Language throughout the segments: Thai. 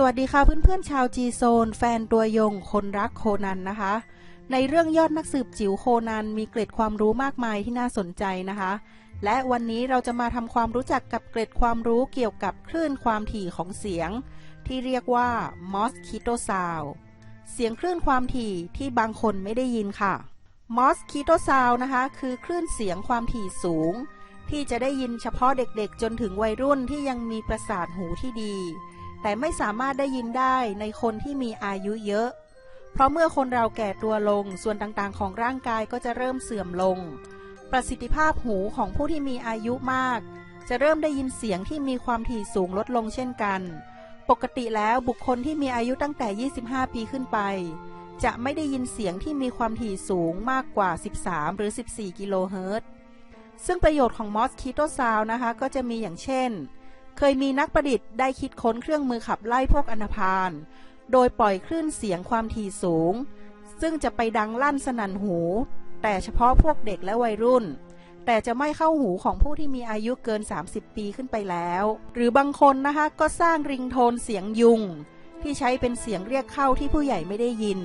สวัสดีค่ะเพื่อนๆชาวจีโซน แฟนตัวยงคนรักโคนันนะคะ ในเรื่องยอดนักสืบจิ๋วโคนันมีเกร็ดความรู้มากมายที่น่าสนใจนะคะ และวันนี้เราจะมาทำความรู้จักกับเกร็ดความรู้เกี่ยวกับคลื่นความถี่ของเสียง ที่เรียกว่า mosquito sound เสียงคลื่นความถี่ที่บางคนไม่ได้ยินค่ะ mosquito sound นะคะ คือคลื่นเสียงความถี่สูง ที่จะได้ยินเฉพาะเด็กๆ จนถึงวัยรุ่นที่ยังมีประสาทหูที่ดี แต่ไม่สามารถได้ยินได้ในคนที่มีอายุเยอะ เพราะเมื่อคนเราแก่ตัวลงส่วนต่างๆ ของร่างกายก็จะเริ่มเสื่อมลง ประสิทธิภาพหูของผู้ที่มีอายุมาก จะเริ่มได้ยินเสียงที่มีความถี่สูงลดลงเช่นกัน ปกติแล้วบุคคลที่มีอายุตั้งแต่ 25 ปีขึ้นไป จะไม่ได้ยินเสียงที่มีความถี่สูงมากกว่า 13 หรือ 14 กิโลเฮิรตซ์ซึ่งประโยชน์ของ Mosquito Sound นะคะก็จะมีอย่างเช่น เคยมีนักประดิษฐ์ได้คิดค้นเครื่องมือขับไล่พวกอนาพาลโดยปล่อยคลื่นเสียงความถี่สูง ซึ่งจะไปดังลั่นสนั่นหู แต่เฉพาะพวกเด็กและวัยรุ่น แต่จะไม่เข้าหูของผู้ที่มีอายุเกิน 30 ปีขึ้นไปแล้ว หรือบางคนนะคะก็สร้างริงโทนเสียงยุง ที่ใช้เป็นเสียงเรียกเข้าที่ผู้ใหญ่ไม่ได้ยิน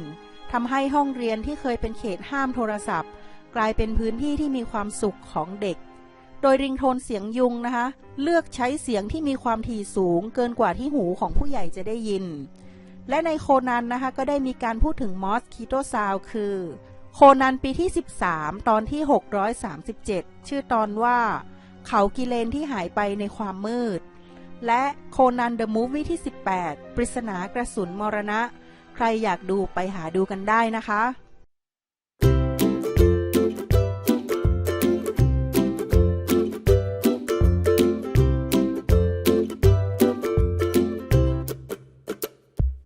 ทำให้ห้องเรียนที่เคยเป็นเขตห้ามโทรศัพท์ กลายเป็นพื้นที่ที่มีความสุขของเด็ก โดยริงโทนเสียงยุงนะคะ เลือกใช้เสียงที่มีความถี่สูงเกินกว่าที่หูของผู้ใหญ่จะได้ยิน และในโคนันนะคะ ก็ได้มีการพูดถึงมอสคิโตซาวคือ โคนันปีที่ 13 ตอนที่ 637 ชื่อตอนว่า เขากิเลนที่หายไปในความมืด และโคนันเดอะมูฟวี่ที่ 18 ปริศนากระสุนมรณะ ใครอยากดูไปหาดูกันได้นะคะ